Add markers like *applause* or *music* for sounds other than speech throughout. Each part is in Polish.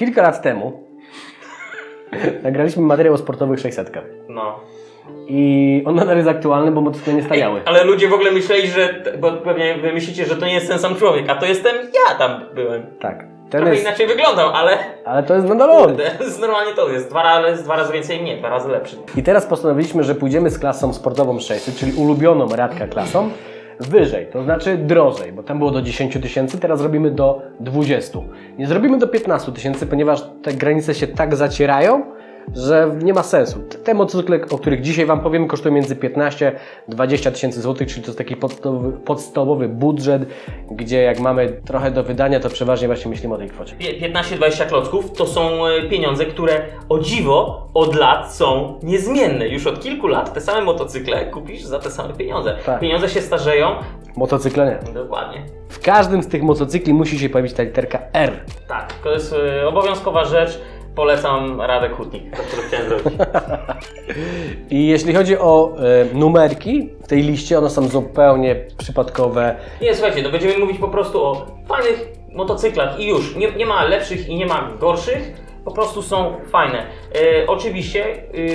Kilka lat temu nagraliśmy materiał o sportowych 600 No. i on nadal jest aktualny, bo motocykle nie stawiały. Ale ludzie w ogóle myśleli, że. Bo pewnie wy myślicie, że to nie jest ten sam człowiek, a to jestem ja tam byłem. Tak. Ten Trochę jest, inaczej wyglądał, ale. ale to jest nadal on. Kurde, *laughs* normalnie to jest. Dwa razy, dwa razy więcej mnie, dwa razy lepszy. I teraz postanowiliśmy, że pójdziemy z klasą sportową 600, czyli ulubioną Radka klasą, wyżej, to znaczy drożej, bo tam było do 10 tysięcy, teraz robimy do 20. Nie zrobimy do 15 tysięcy, ponieważ te granice się tak zacierają, że nie ma sensu. Te motocykle, o których dzisiaj Wam powiem, kosztują między 15 20 tysięcy złotych, czyli to jest taki podstawowy, podstawowy budżet, gdzie jak mamy trochę do wydania, to przeważnie właśnie myślimy o tej kwocie. Pie- 15-20 klocków to są e, pieniądze, które o dziwo od lat są niezmienne. Już od kilku lat te same motocykle kupisz za te same pieniądze. Tak. Pieniądze się starzeją. Motocykle nie. Dokładnie. W każdym z tych motocykli musi się pojawić ta literka R. Tak, to jest e, obowiązkowa rzecz. Polecam Radę Kutnik, to który chciałem zrobić. I jeśli chodzi o e, numerki w tej liście, one są zupełnie przypadkowe. Nie, słuchajcie, no będziemy mówić po prostu o fajnych motocyklach i już. Nie, nie ma lepszych i nie ma gorszych. Po prostu są fajne. E, oczywiście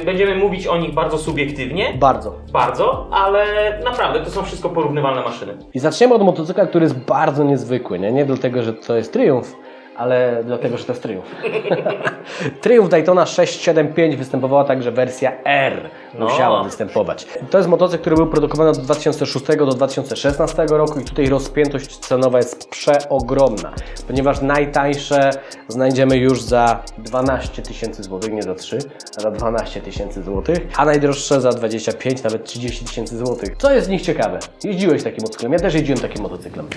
e, będziemy mówić o nich bardzo subiektywnie, Bardzo. bardzo, ale naprawdę to są wszystko porównywalne maszyny. I zaczniemy od motocykla, który jest bardzo niezwykły. Nie, nie dlatego, że to jest Triumph, ale dlatego, że to jest Triumph. *laughs* Triumph Daytona 675 występowała także wersja R. Musiała No. występować. To jest motocykl, który był produkowany od 2006 do 2016 roku i tutaj rozpiętość cenowa jest przeogromna, ponieważ najtańsze znajdziemy już za 12 tysięcy złotych, nie za 3, a za 12 tysięcy złotych, a najdroższe za 25, nawet 30 tysięcy złotych. Co jest z nich ciekawe? Jeździłeś takim motocyklem, ja też jeździłem takim motocyklem.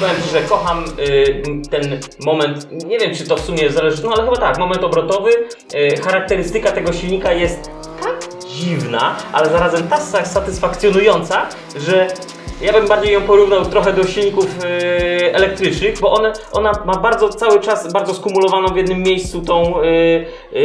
Powiem Ci, że kocham y, ten moment, nie wiem czy to w sumie zależy, no ale chyba tak, moment obrotowy, y, charakterystyka tego silnika jest tak dziwna, ale zarazem tak sa- satysfakcjonująca, że ja bym bardziej ją porównał trochę do silników y, elektrycznych, bo one, ona ma bardzo cały czas bardzo skumulowaną w jednym miejscu tą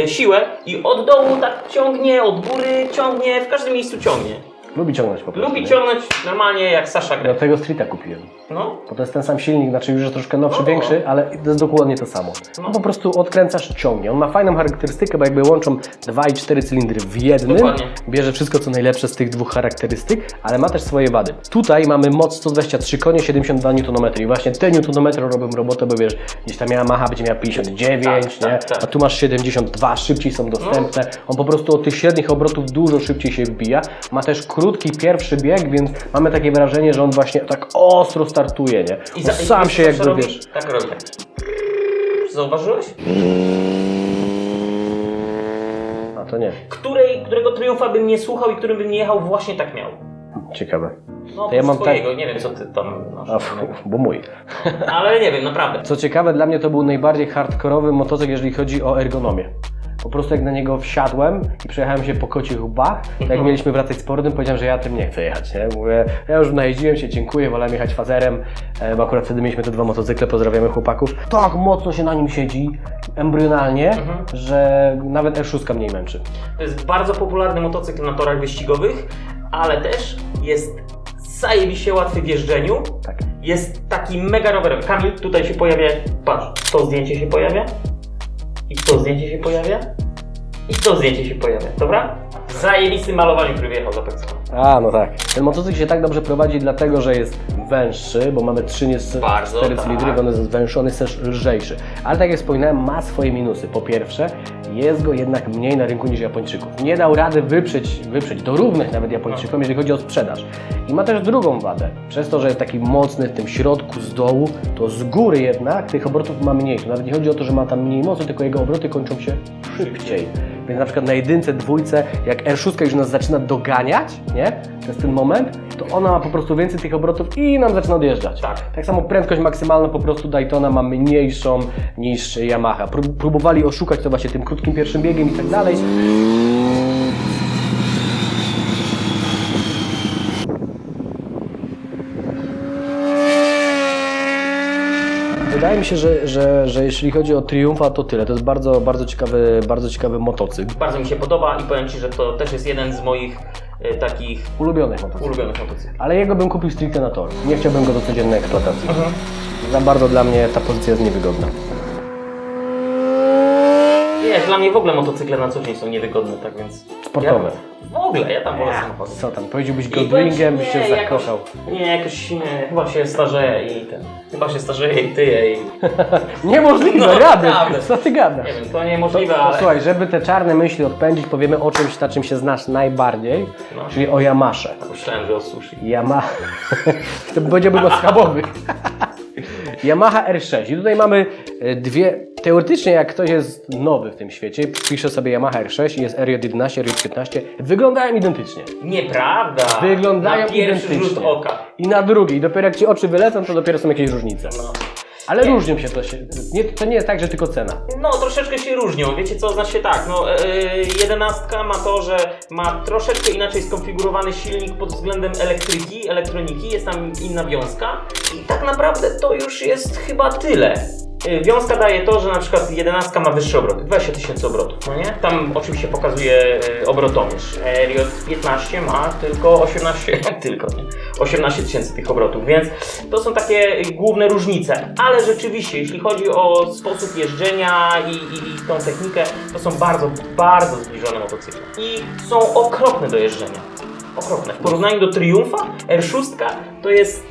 siłę i od dołu tak ciągnie, od góry ciągnie, w każdym miejscu ciągnie. Lubi ciągnąć po prostu. Lubi nie? ciągnąć normalnie jak Sasha Grey. Dlatego Streeta kupiłem. No, Bo to jest ten sam silnik, znaczy już jest troszkę nowszy, O. większy, ale to jest dokładnie to samo. No. On po prostu odkręcasz, ciągnie. On ma fajną charakterystykę, bo jakby łączą 2 i 4 cylindry w jednym. Dokładnie. Bierze wszystko co najlepsze z tych dwóch charakterystyk, ale ma też swoje wady. Tutaj mamy moc 123 konie, 72 Nm i właśnie te Nm robią robotę, bo wiesz, gdzieś tam Yamaha będzie miała 59, Tak, nie? tak, tak. a tu masz 72, szybciej są dostępne. On po prostu od tych średnich obrotów dużo szybciej się wbija. Ma też krótki pierwszy bieg, więc mamy takie wrażenie, że on właśnie tak ostro startuje, nie? On za- sam wiesz, się co jakby, robi? wiesz... Tak robi. tak. Zauważyłeś? A to nie, Której, którego triumfa bym nie słuchał i którym bym nie jechał, właśnie tak miał. ciekawe. No, To ja mam swojego, nie wiem co ty tam masz. A, f, bo mój. Ale nie wiem, naprawdę. Co ciekawe, dla mnie to był najbardziej hardkorowy motocykl, jeżeli chodzi o ergonomię. Po prostu jak na niego wsiadłem i przejechałem się po kocich łbach, to jak mieliśmy wracać z portem, powiedziałem, że ja tym nie chcę jechać. Nie? Mówię, ja już najeździłem się, dziękuję, wolałem jechać fazerem, e, bo akurat wtedy mieliśmy te dwa motocykle, pozdrawiamy chłopaków. Tak mocno się na nim siedzi, embrionalnie, że nawet R6 mniej męczy. To jest bardzo popularny motocykl na torach wyścigowych, ale też jest zajebiście łatwy w jeżdżeniu. Tak. Jest taki mega rowerowy. Kamil, tutaj się pojawia, patrz, to zdjęcie się pojawia. I to zdjęcie się pojawia. I to zdjęcie się pojawia, dobra? Zajebisty malowaniu, który wyjechał za Pexco. A, no tak. Ten motocykl się tak dobrze prowadzi, dlatego że jest węższy, bo mamy 3 nie Bardzo, 4 tak. cylindry, on jest węższy, jest też lżejszy. Ale tak jak wspominałem, ma swoje minusy. Po pierwsze, jest go jednak mniej na rynku niż Japończyków. Nie dał rady wyprzeć, wyprzeć do równych nawet Japończykom, jeżeli chodzi o sprzedaż. I ma też drugą wadę. Przez to, że jest taki mocny w tym środku, z dołu, to z góry jednak tych obrotów ma mniej. To nawet nie chodzi o to, że ma tam mniej mocy, tylko jego obroty kończą się szybciej. Więc na przykład na jedynce, dwójce, jak R6 już nas zaczyna doganiać, nie? To jest ten moment, to ona ma po prostu więcej tych obrotów i nam zaczyna odjeżdżać. Tak. Tak samo prędkość maksymalna po prostu Daytona ma mniejszą niż Yamaha. Prób- Próbowali oszukać to właśnie tym krótkim pierwszym biegiem i tak dalej. Wydaje mi się, że, że, że jeśli chodzi o Triumfa, to tyle. To jest bardzo, bardzo ciekawy, bardzo ciekawy motocykl. Bardzo mi się podoba i powiem Ci, że to też jest jeden z moich y, takich Ulubionych motocykli. ulubionych motocykli. Ale jego bym kupił stricte na tor. Nie chciałbym go do codziennej eksploatacji. Mhm. Za bardzo dla mnie ta pozycja jest niewygodna. Wiesz, dla mnie w ogóle motocykle na co dzień są niewygodne, tak więc... Sportowe. Ja, w ogóle, ja tam wolę samochody. Co tam, powiedziałbyś ci, byś się nie, zakochał. Jakoś, nie, jakoś nie, chyba się starzeję i ten... Chyba się starzeję i tyję i... *laughs* Niemożliwe, No, rady! naprawdę. Co ty gadasz? Nie wiem, to To, niemożliwe, to, ale... słuchaj, żeby te czarne myśli odpędzić, powiemy o czymś, na czym się znasz najbardziej, No. czyli o Yamasze. Myślałem, że o sushi. Yamaha. *laughs* to powiedziałbym o schabowych. *laughs* Yamaha R6. I tutaj mamy e, dwie. Teoretycznie, jak ktoś jest nowy w tym świecie, pisze sobie Yamaha R6 i jest RJ11, RJ15, wyglądają identycznie. Nieprawda! Wyglądają Na pierwszy identycznie. rzut oka. I na drugi. Dopiero jak ci oczy wylecą, to dopiero są jakieś różnice. No. Ale różnią się to się. Nie, to nie jest tak, że tylko cena. No, troszeczkę się różnią. Wiecie co, znaczy tak, no yy, jedenastka ma to, że ma troszeczkę inaczej skonfigurowany silnik pod względem elektryki, elektroniki, jest tam inna wiązka i tak naprawdę to już jest chyba tyle. Yy, Wiązka daje to, że na przykład jedenastka ma wyższe obroty, 20 tysięcy obrotów, no nie? Tam oczywiście pokazuje yy, obrotomierz. E, Riot 15 ma tylko 18, *laughs* tylko nie, 18 tysięcy tych obrotów, więc to są takie yy, główne różnice. Ale rzeczywiście, jeśli chodzi o sposób jeżdżenia i, i, i tą technikę, to są bardzo, bardzo zbliżone motocykle. I są okropne do jeżdżenia. Okropne. W porównaniu do Triumfa, R6 to jest,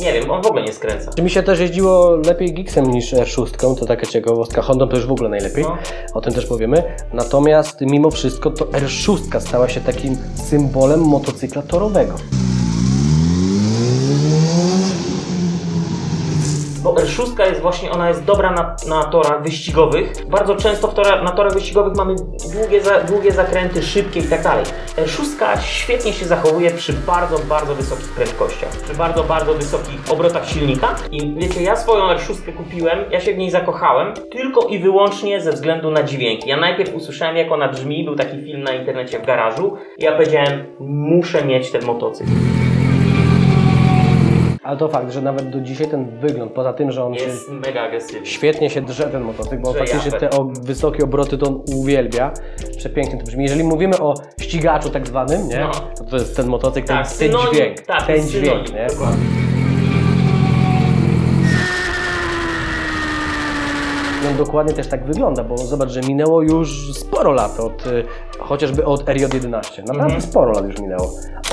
nie wiem, on w ogóle nie skręca. Mi się też jeździło lepiej Gixem niż R6, to taka ciekawostka. Hondą to już w ogóle najlepiej, No. o tym też powiemy. Natomiast mimo wszystko to R6 stała się takim symbolem motocykla torowego. Bo R6 jest właśnie, ona jest dobra na, na torach wyścigowych. Bardzo często tora, na torach wyścigowych mamy długie, za, długie zakręty, szybkie i tak dalej. R6 świetnie się zachowuje przy bardzo, bardzo wysokich prędkościach, przy bardzo, bardzo wysokich obrotach silnika. I wiecie, ja swoją R6 kupiłem, ja się w niej zakochałem tylko i wyłącznie ze względu na dźwięki. Ja najpierw usłyszałem, jak ona brzmi, był taki film na internecie w garażu i ja powiedziałem, muszę mieć ten motocykl. Ale to fakt, że nawet do dzisiaj ten wygląd, poza tym, że on się Jest mega agresywny. świetnie się drze ten motocykl, bo Że faktycznie te o, wysokie obroty to on uwielbia. Przepięknie to brzmi. Jeżeli mówimy o ścigaczu tak zwanym, nie? No. To, to jest ten motocykl, ten, ten synonim- dźwięk. tak, ten synonim, dźwięk, nie? dokładnie. On dokładnie też tak wygląda, bo zobacz, że minęło już sporo lat od, y, chociażby od RJ11. Naprawdę Mhm. sporo lat już minęło.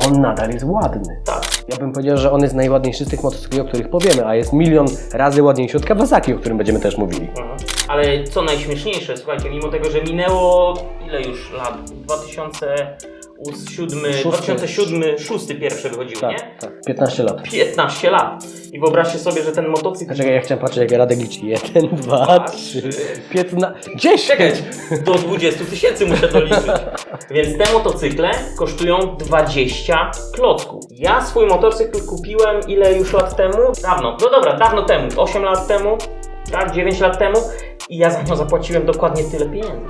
On nadal jest ładny. Tak. Ja bym powiedział, że on jest najładniejszy z tych motocykli, o których powiemy, a jest milion razy ładniejszy od Kawasaki, o którym będziemy też mówili. Mhm. Ale co najśmieszniejsze, słuchajcie, mimo tego, że minęło ile już lat? 2007, Szósty. 2007, 6 pierwszy wychodził, Tak, nie? tak. 15 lat. 15 lat. I wyobraźcie sobie, że ten motocykl. Czekaj, ja chciałem patrzeć, jak Radek liczy. 1, 2, Dwa, 3, trzy. 15, 10! Czekaj, do 20 tysięcy muszę doliczyć. Więc te motocykle kosztują 20 klocków. Ja swój motocykl kupiłem ile już lat temu? Dawno. No dobra, dawno temu. 8 lat temu, tak, 9 lat temu. I ja za nią zapłaciłem dokładnie tyle pieniędzy.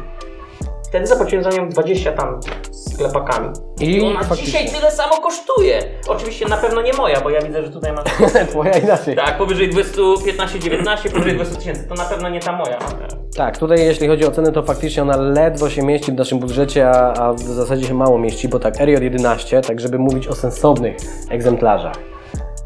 Wtedy zapłaciłem za nią 20 tam z sklepakami. I I ona faktycznie. dzisiaj tyle samo kosztuje. Oczywiście na pewno nie moja, bo ja widzę, że tutaj masz *laughs* Twoja inaczej. tak, powyżej 200, 15, 19, powyżej 200 tysięcy. To na pewno nie ta moja. Tak, tutaj jeśli chodzi o cenę, to faktycznie ona ledwo się mieści w naszym budżecie, a, a w zasadzie się mało mieści, bo tak, RJ11, tak żeby mówić o sensownych egzemplarzach,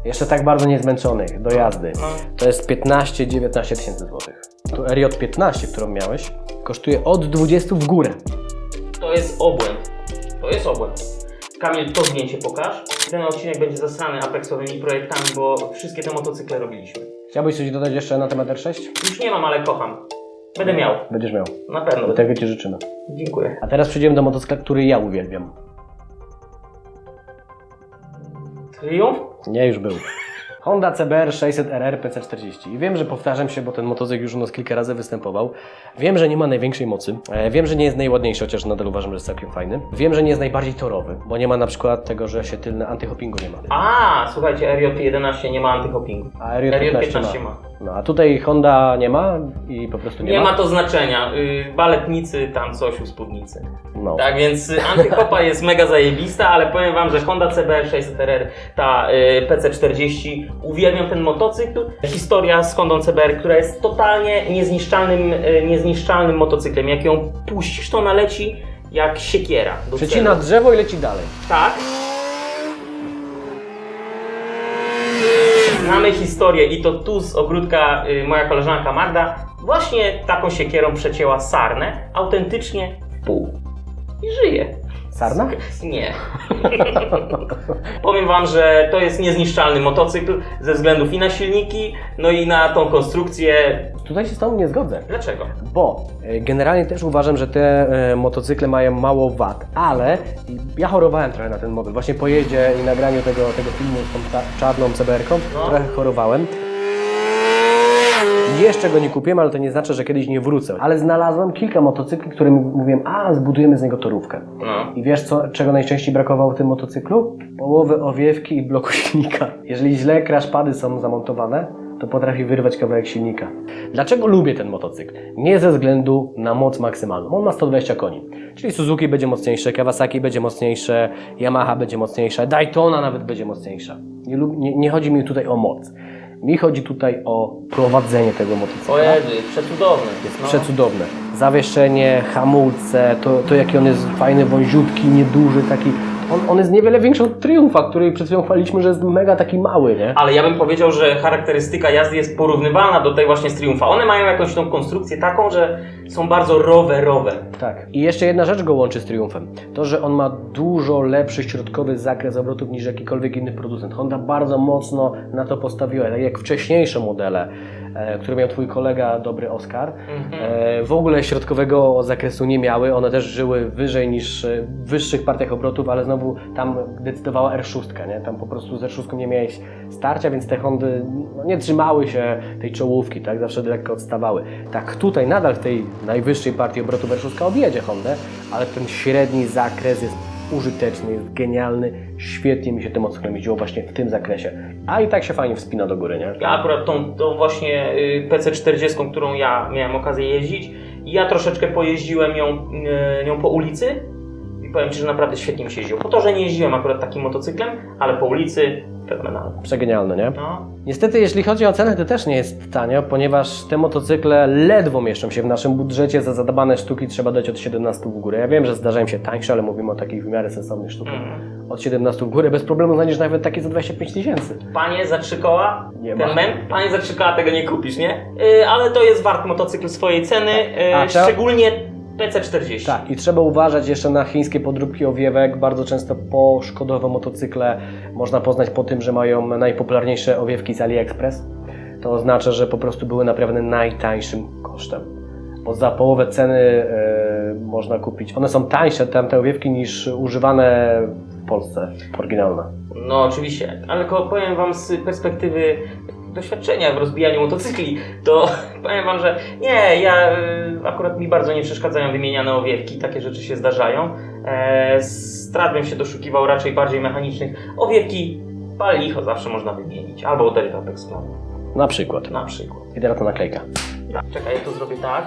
jeszcze tak bardzo niezmęczonych do jazdy, No. to jest 15-19 tysięcy złotych. Tu RJ15, którą miałeś, kosztuje od 20 w górę. To jest obłęd. To jest obłęd. Kamil, to zdjęcie pokaż. Ten odcinek będzie zasrany Apexowymi projektami, bo wszystkie te motocykle robiliśmy. Chciałbyś coś dodać jeszcze na temat R6? Już nie mam, ale kocham. Będę miał. Będziesz miał. Na pewno. Do tego Ci życzymy. Dziękuję. A teraz przejdziemy do motocykla, który ja uwielbiam. Triumf? Nie, już był. Honda CBR 600RR PC40. I wiem, że powtarzam się, bo ten motocykl już u nas kilka razy występował. Wiem, że nie ma największej mocy. E, Wiem, że nie jest najładniejszy, chociaż nadal uważam, że jest całkiem fajny. Wiem, że nie jest najbardziej torowy, bo nie ma na przykład tego, że się tylne antyhoppingu nie ma. A, słuchajcie, RJ11 nie ma antyhoppingu. A RJ15 RJ15 ma. ma. No, a tutaj Honda nie ma i po prostu nie, Nie ma to znaczenia. Y, baletnicy, tam coś u spódnicy. No. Tak więc y, antyhopa jest mega zajebista, ale powiem Wam, że Honda CBR 600RR, ta y, PC40, uwielbiam ten motocykl. Historia z Hondą CBR, która jest totalnie niezniszczalnym, y, niezniszczalnym motocyklem. Jak ją puścisz, to ona leci jak siekiera. Przecina drzewo i leci dalej. Tak. Znamy historię i to tu z ogródka y, moja koleżanka Magda właśnie taką siekierą przecięła sarnę autentycznie w pół. I żyje. Sarna? Nie. Powiem wam, że to jest niezniszczalny motocykl ze względów i na silniki, no i na tą konstrukcję. Tutaj się z Tobą nie zgodzę. Dlaczego? Bo e, generalnie też uważam, że te e, motocykle mają mało wad, ale ja chorowałem trochę na ten model. Właśnie po jeździe i nagraniu tego, tego filmu z tą czarną CBR-ką No. trochę chorowałem. Jeszcze go nie kupiłem, ale to nie znaczy, że kiedyś nie wrócę. Ale znalazłem kilka motocykli, którym mówiłem, a zbudujemy z niego torówkę. No. I wiesz, co, czego najczęściej brakowało w tym motocyklu? Połowy owiewki i bloku *laughs* silnika. Jeżeli źle crashpady są zamontowane, to potrafi wyrwać kawałek silnika. Dlaczego lubię ten motocykl? Nie ze względu na moc maksymalną. On ma 120 koni. Czyli Suzuki będzie mocniejsze, Kawasaki będzie mocniejsze, Yamaha będzie mocniejsza, Daytona nawet będzie mocniejsza. Nie, nie, nie chodzi mi tutaj o moc. Mi chodzi tutaj o prowadzenie tego motocykla. O Jezu, przecudowny. Jest No. przecudowne. Zawieszenie, hamulce, to, to jaki on jest fajny, wąziutki, nieduży, taki. On, on jest niewiele większy od Triumfa, który przed chwilą chwaliliśmy, że jest mega taki mały, nie? Ale ja bym powiedział, że charakterystyka jazdy jest porównywalna do tej właśnie z Triumfa. One mają jakąś tą konstrukcję taką, że są bardzo rowerowe. Tak. I jeszcze jedna rzecz go łączy z Triumfem. To, że on ma dużo lepszy środkowy zakres obrotów niż jakikolwiek inny producent. Honda bardzo mocno na to postawiła, tak jak wcześniejsze modele, które miał twój kolega, dobry Oscar, e, w ogóle środkowego zakresu nie miały. One też żyły wyżej niż e, w wyższych partiach obrotów, ale znowu tam decydowała R6, nie? Tam po prostu z R6 nie miałeś starcia, więc te Hondy no, nie trzymały się tej czołówki, tak? Zawsze lekko odstawały. Tak tutaj nadal w tej najwyższej partii obrotów R6 objedzie Hondę, ale ten średni zakres jest użyteczny, jest genialny, świetnie mi się tym motocyklem jeździło właśnie w tym zakresie. A i tak się fajnie wspina do góry, nie? Ja akurat tą, tą właśnie y, PC40, którą ja miałem okazję jeździć, ja troszeczkę pojeździłem ją, y, nią po ulicy powiem Ci, że naprawdę świetnie mi się jeździło. Po to, że nie jeździłem akurat takim motocyklem, ale po ulicy fenomenalne. Przegenialne, nie? No. Niestety, jeśli chodzi o cenę, to też nie jest tanio, ponieważ te motocykle ledwo mieszczą się w naszym budżecie. Za zadbane sztuki trzeba dać od 17 w górę. Ja wiem, że zdarzają się tańsze, ale mówimy o takich w miarę sensownych sztukach. Mm. Od 17 w górę bez problemu znajdziesz nawet takie za 25 tysięcy. Panie za trzy koła, Nie ten ma. mem, panie za trzy koła tego nie kupisz, nie? Y, ale to jest wart motocykl swojej ceny, y, A, szczególnie PC40. Tak, i trzeba uważać jeszcze na chińskie podróbki owiewek. Bardzo często poszkodowe motocykle można poznać po tym, że mają najpopularniejsze owiewki z AliExpress. To oznacza, że po prostu były naprawione najtańszym kosztem. Bo za połowę ceny e, można kupić. One są tańsze, tamte owiewki, niż używane w Polsce, oryginalne. No oczywiście, ale powiem Wam z perspektywy doświadczenia w rozbijaniu motocykli, to *laughs* powiem Wam, że nie, ja y, akurat mi bardzo nie przeszkadzają wymieniane owiewki, takie rzeczy się zdarzają. E, strat bym się doszukiwał raczej bardziej mechanicznych. Owiewki pal licho zawsze można wymienić, albo Apex Plan, Na przykład. na przykład. I teraz ta naklejka. Tak, czekaj, ja to zrobię tak.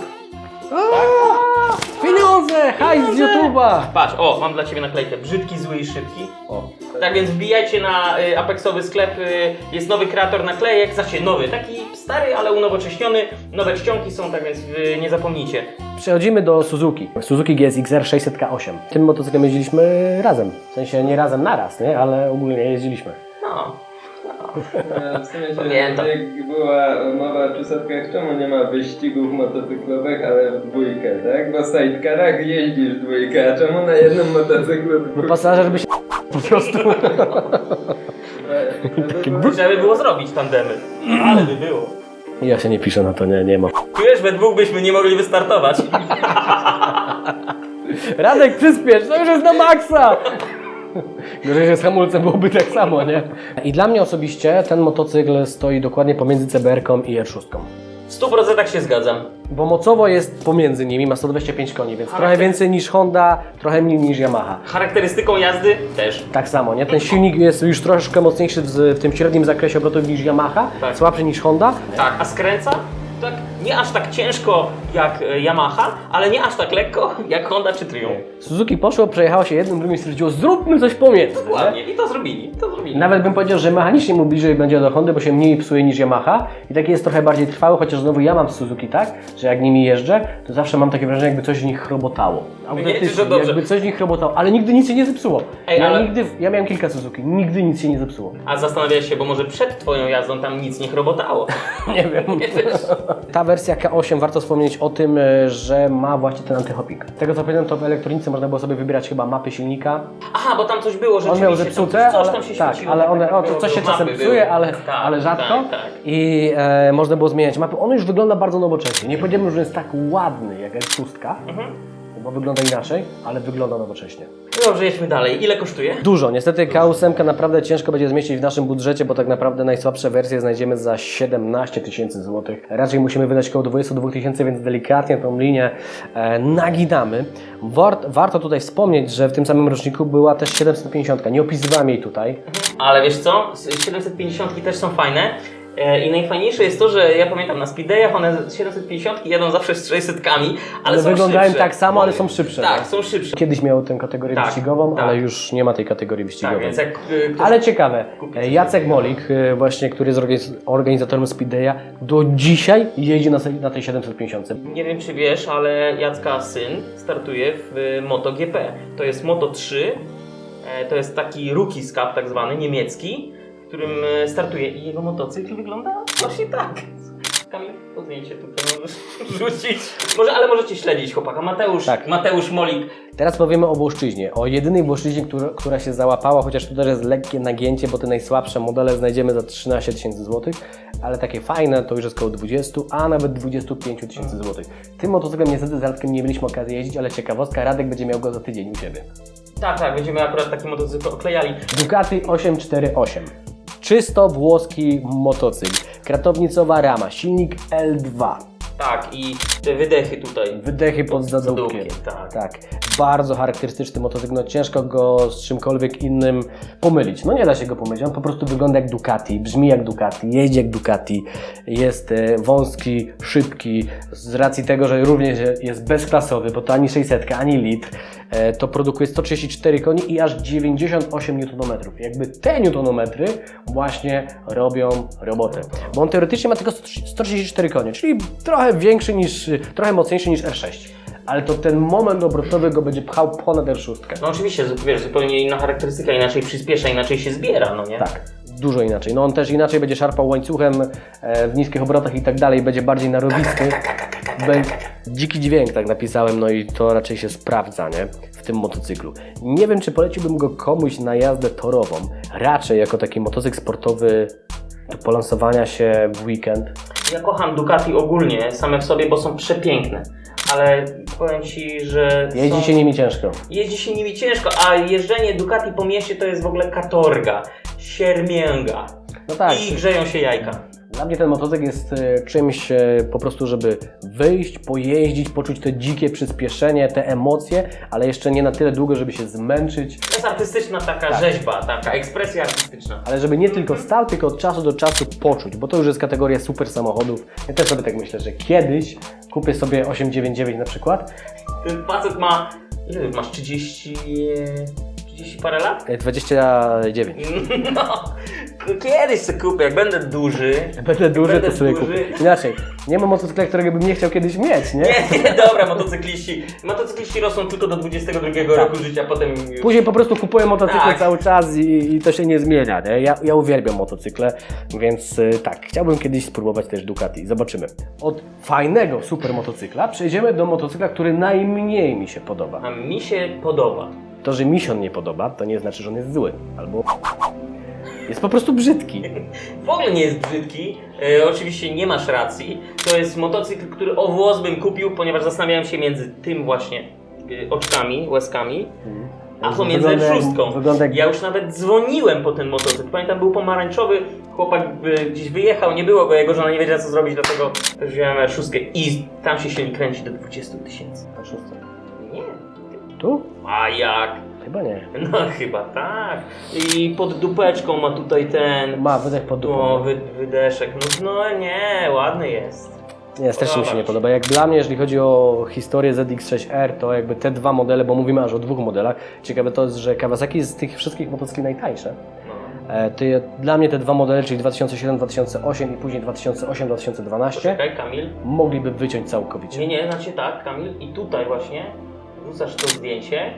Pieniądze! Hajs z YouTube'a! Patrz, o, mam dla Ciebie naklejkę. Brzydki, zły i szybki. O, Tak więc wbijajcie na y, Apexowy sklep, y, jest nowy kreator naklejek, znaczy nowy, taki stary, ale unowocześniony, nowe czcionki są, tak więc y, nie zapomnijcie. Przechodzimy do Suzuki. Suzuki GSX-R 600K8. Tym motocyklem jeździliśmy razem. W sensie nie razem naraz, nie? Ale ogólnie jeździliśmy. No, E, W sumie się, Pamiętam. jak była mowa o czusetkach, czemu nie ma wyścigów motocyklowych, ale w dwójkę, tak? Bo w sidecarach jeździsz w dwójkę, a czemu na jednym motocyklu No dwójkę? pasażer by się po prostu... *laughs* trzeba by było zrobić tandemy, ale by było. Ja się nie piszę na to, nie, nie ma. Czujesz, we dwóch byśmy nie mogli wystartować. *laughs* Radek, przyspiesz, to już jest na maksa! Gorzej, że z hamulcem byłoby tak samo, nie? I dla mnie osobiście ten motocykl stoi dokładnie pomiędzy CBR-ką i R6. W 100% się zgadzam. Bo mocowo jest pomiędzy nimi, ma 125 koni, więc Ale trochę więcej niż Honda, trochę mniej niż Yamaha. Charakterystyką jazdy też. Tak samo, nie? Ten silnik jest już troszeczkę mocniejszy w, w tym średnim zakresie obrotów niż Yamaha, Tak. słabszy niż Honda. Tak, a skręca? Tak Nie aż tak ciężko jak e, Yamaha, ale nie aż tak lekko jak Honda czy Triumph. Suzuki poszło, przejechało się jednym, drugim i stwierdziło, zróbmy coś pomiędzy. nie? Dokładnie. I to zrobili. To zrobili. Nawet bym powiedział, że mechanicznie mu bliżej będzie do Hondy, bo się mniej psuje niż Yamaha i taki jest trochę bardziej trwały, chociaż znowu ja mam Suzuki tak, że jak nimi jeżdżę, to zawsze mam takie wrażenie, jakby coś w nich chrobotało. Dobrze. jakby coś w nich chrobotało, ale nigdy nic się nie zepsuło. Ej, ja, ale- nigdy, ja miałem kilka Suzuki, nigdy nic się nie zepsuło. A zastanawiałeś się, bo może przed twoją jazdą tam nic nie chrobotało. *laughs* Nie wiem. Ta wersja K8 warto wspomnieć o tym, e, że ma właśnie ten antyhopik. Z tego co pamiętam, to w elektronice można było sobie wybierać chyba mapy silnika. Aha, bo tam coś było, On rzeczywiście. miał zepsute, coś tam się tak, świeciło. ale one, tak, o, było, to coś się czasem psuje, ale, Tak, ale rzadko. Tak, tak. I e, można było zmieniać mapy. On już wygląda bardzo nowocześnie. Nie powiedziałbym, że jest tak ładny jak S6, Mhm. Bo wygląda inaczej, ale wygląda nowocześnie. No Dobrze, jedźmy dalej. Ile kosztuje? Dużo. Niestety K8 naprawdę ciężko będzie zmieścić w naszym budżecie, bo tak naprawdę najsłabsze wersje znajdziemy za 17 tysięcy złotych. Raczej musimy wydać około 22 tysięcy, więc delikatnie tą linię e, naginamy. Wart, warto tutaj wspomnieć, że w tym samym roczniku była też 750. Nie opisywałem jej tutaj. Ale wiesz co? 750 też są fajne. E, I najfajniejsze jest to, że ja pamiętam na Speedayach one 750 jadą zawsze z 600, ale Ale są wyglądają szybsze. tak samo, ale są szybsze. Tak, tak? są szybsze. Kiedyś miały tę kategorię Tak, wyścigową, tak. ale już nie ma tej kategorii Tak, wyścigowej. więc jak y, ktoś... Ale ciekawe, e, Jacek. Molik, e, właśnie, który jest organiz- organizatorem Speedaya, do dzisiaj jeździ na, na tej 750. Nie wiem czy wiesz, ale Jacka syn startuje w y, MotoGP. To jest Moto 3, e, to jest taki rookie cup tak zwany, niemiecki, którym e, startuje i jego motocykl wygląda właśnie tak. Kamil, to zdjęcie tutaj możesz *laughs* rzucić. Może, ale możecie śledzić chłopaka. Mateusz, Tak. Mateusz Molik. Teraz powiemy o Włoszczyźnie, o jedynej Włoszczyźnie, która, która się załapała, chociaż tu też jest lekkie nagięcie, bo te najsłabsze modele znajdziemy za 13 tysięcy złotych, ale takie fajne to już jest około 20, a nawet 25 tysięcy złotych. Tym motocyklem niestety z Radkiem nie mieliśmy okazji jeździć, ale ciekawostka, Radek będzie miał go za tydzień u siebie. Tak, tak, będziemy akurat taki motocykl oklejali. Ducati 848. Czysto włoski motocykl. Kratownicowa rama, silnik L2. Tak, i te wydechy tutaj. Wydechy pod zadupkiem. tak. tak. Bardzo charakterystyczny motocykl. No ciężko go z czymkolwiek innym pomylić. No nie da się go pomylić. On po prostu wygląda jak Ducati, brzmi jak Ducati, jeździ jak Ducati. Jest e, wąski, szybki. Z racji tego, że również jest bezklasowy, bo to ani 600, ani litr, to produkuje 134 koni i aż 98 Nm. Jakby te newtonometry właśnie robią robotę. Bo on teoretycznie ma tylko 134 konie, czyli trochę większy niż, trochę mocniejszy niż R6. Ale to ten moment obrotowy go będzie pchał ponad R6. No oczywiście, wiesz, zupełnie inna charakterystyka, inaczej przyspiesza, inaczej się zbiera, no nie? Tak, dużo inaczej. No on też inaczej będzie szarpał łańcuchem e, w niskich obrotach i tak dalej, będzie bardziej narowisty. Be- dziki dźwięk, tak napisałem, no i to raczej się sprawdza, nie? W tym motocyklu. Nie wiem, czy poleciłbym go komuś na jazdę torową. Raczej jako taki motocykl sportowy do polansowania się w weekend. Ja kocham Ducati ogólnie, same w sobie, bo są przepiękne. Ale powiem Ci, że Jeździ są... się nimi ciężko. jeździ się nimi ciężko, a jeżdżenie Ducati po mieście to jest w ogóle katorga, siermięga No tak, i grzeją się jajka. Dla mnie ten motocykl jest e, czymś e, po prostu, żeby wyjść, pojeździć, poczuć to dzikie przyspieszenie, te emocje, ale jeszcze nie na tyle długo, żeby się zmęczyć, To jest artystyczna taka Tak. rzeźba, taka ekspresja artystyczna. ale żeby nie tylko stał, tylko od czasu do czasu poczuć, bo to już jest kategoria super samochodów. Ja też sobie tak myślę, że kiedyś kupię sobie 899 na przykład, Ten facet ma, ile masz, 30, 30 parę lat? e, 29. *laughs* No, kiedyś sobie kupię, jak będę duży. Będę duży, Będę to sobie duży. kupię. Inaczej, nie ma motocykla, którego bym nie chciał kiedyś mieć, nie? Nie, nie, dobra, motocykliści. Motocykliści rosną tylko do 22 roku życia, potem już... Później po prostu kupuję motocykle Tak. cały czas i, i to się nie zmienia. Nie? Ja, ja uwielbiam motocykle, więc y, tak, chciałbym kiedyś spróbować też Ducati. Zobaczymy. Od fajnego super motocykla przejdziemy do motocykla, który najmniej mi się podoba. A mi się podoba. To, że mi się on nie podoba, to nie znaczy, że on jest zły. Albo jest po prostu brzydki. W ogóle nie jest brzydki, e, oczywiście nie masz racji. To jest motocykl, który o włos bym kupił, ponieważ zastanawiałem się między tym właśnie e, oczkami, łezkami, a pomiędzy Wygląda jak- wygląda jak- Ja już nawet dzwoniłem po ten motocykl. Pamiętam, był pomarańczowy, chłopak e, gdzieś wyjechał, nie było go, jego żona nie wiedziała co zrobić, dlatego też wziąłem szóstkę i tam się silnik kręci do 20 tysięcy. Na szóstce. Tu? A jak? Chyba nie. No chyba tak. I pod dupeczką ma tutaj ten... Ma wydech pod dupą. O, wy, wydeszek. No, no nie, ładny jest. Nie, strasznie mi się nie podoba. Jak dla mnie, jeżeli chodzi o historię ZX6R, to jakby te dwa modele, bo mówimy aż o dwóch modelach. Ciekawe to jest, że Kawasaki jest z tych wszystkich motocykli najtańsze. No. E, Ty, dla mnie te dwa modele, czyli 2007-2008 i później 2008-2012, Poczekaj, Kamil. mogliby wyciąć całkowicie. Nie, nie, znaczy tak, Kamil. I tutaj właśnie wrzucasz to zdjęcie.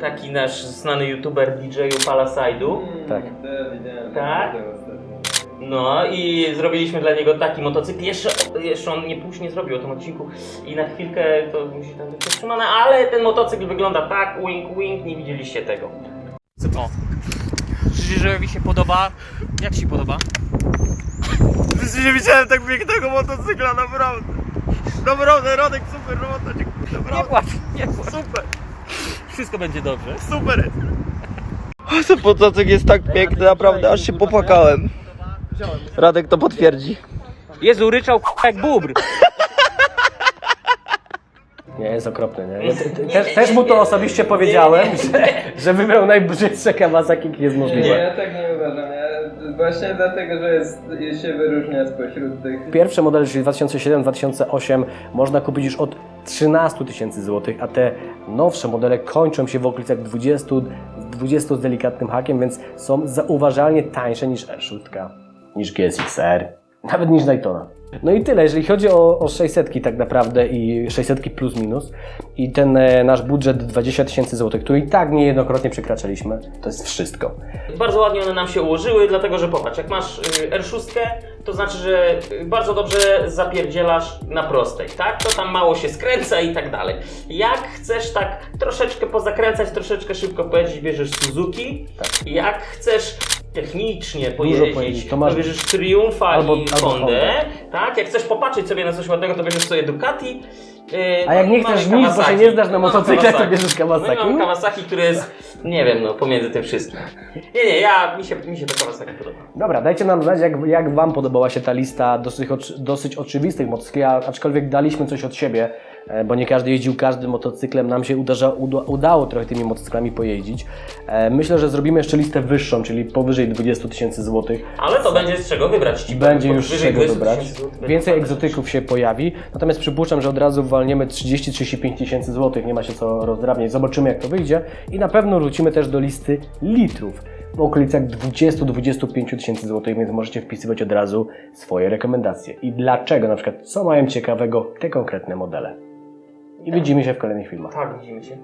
Taki nasz znany youtuber DJ-u Palaside'u. Tak. Tak? No i zrobiliśmy dla niego taki motocykl. Jeszcze, jeszcze on nie później zrobił o tym odcinku i na chwilkę to musi tam być powstrzymane, ale ten motocykl wygląda tak, wink wink, nie widzieliście tego. O. Życzę, że mi się podoba. Jak ci podoba? Nie widziałem tak pięknego motocykla, naprawdę. Naprawdę, Radek, super robota, dziękuję, Nie naprawdę. płacz, nie płacz. Super, Wszystko będzie dobrze. super jest. O, ten motocykl jest tak piękny, naprawdę, aż się popłakałem. Radek to potwierdzi. Jezu, ryczał jak bubr. Nie, jest okropny, nie? Ja te- te- też, też mu to osobiście powiedziałem, że, że wybrał najbrzydsze Kawasaki, jakie jest Nie, możliwe. ja tak nie uważam. Ja, właśnie dlatego, że jest, się wyróżnia spośród tych Pierwsze modele, czyli 2007-2008, można kupić już od 13 tysięcy złotych, a te nowsze modele kończą się w okolicach 20, 20 z delikatnym hakiem, więc są zauważalnie tańsze niż R6, niż GSX-R, nawet niż Daytona. No i tyle, jeżeli chodzi o, o 600 tak naprawdę i 600 plus minus i ten e, nasz budżet 20 tysięcy złotych, który i tak niejednokrotnie przekraczaliśmy, to jest wszystko. Bardzo ładnie one nam się ułożyły, dlatego że popatrz, jak masz y, R6, to znaczy, że y, bardzo dobrze zapierdzielasz na prostej, tak? To tam mało się skręca i tak dalej. Jak chcesz tak troszeczkę pozakręcać, troszeczkę szybko pojeździć, bierzesz Suzuki. Jak chcesz technicznie pojeździć, pojeździć, to, to masz- bierzesz Triumfa albo- i albo Hondę, tak? Jak chcesz popatrzeć sobie na coś ładnego, to bierzesz sobie Ducati. y, A jak nie chcesz nic, bo się nie znasz na motocyklach, to bierzesz Kawasaki. No i mamy Kawasaki, który jest, nie wiem, no pomiędzy tym wszystkim. Nie, nie, ja, mi się, mi się to Kawasaki podoba. Dobra, dajcie nam znać, jak, jak Wam podobała się ta lista dosyć, dosyć oczywistych motocykli, aczkolwiek daliśmy coś od siebie, bo nie każdy jeździł każdym motocyklem. Nam się uderza, uda, udało trochę tymi motocyklami pojeździć. E, Myślę, że zrobimy jeszcze listę wyższą, czyli powyżej 20 tysięcy złotych. Ale to będzie z czego wybrać ci. Będzie już z czego 20 wybrać. Więcej egzotyków się pojawi. Natomiast przypuszczam, że od razu walniemy 30-35 tysięcy złotych. Nie ma się co rozdrabniać. Zobaczymy, jak to wyjdzie. I na pewno wrócimy też do listy litrów w okolicach 20-25 tysięcy złotych, więc możecie wpisywać od razu swoje rekomendacje. I dlaczego, na przykład, co mają ciekawego te konkretne modele. I widzimy się w kolejnych filmach. Tak, widzimy się.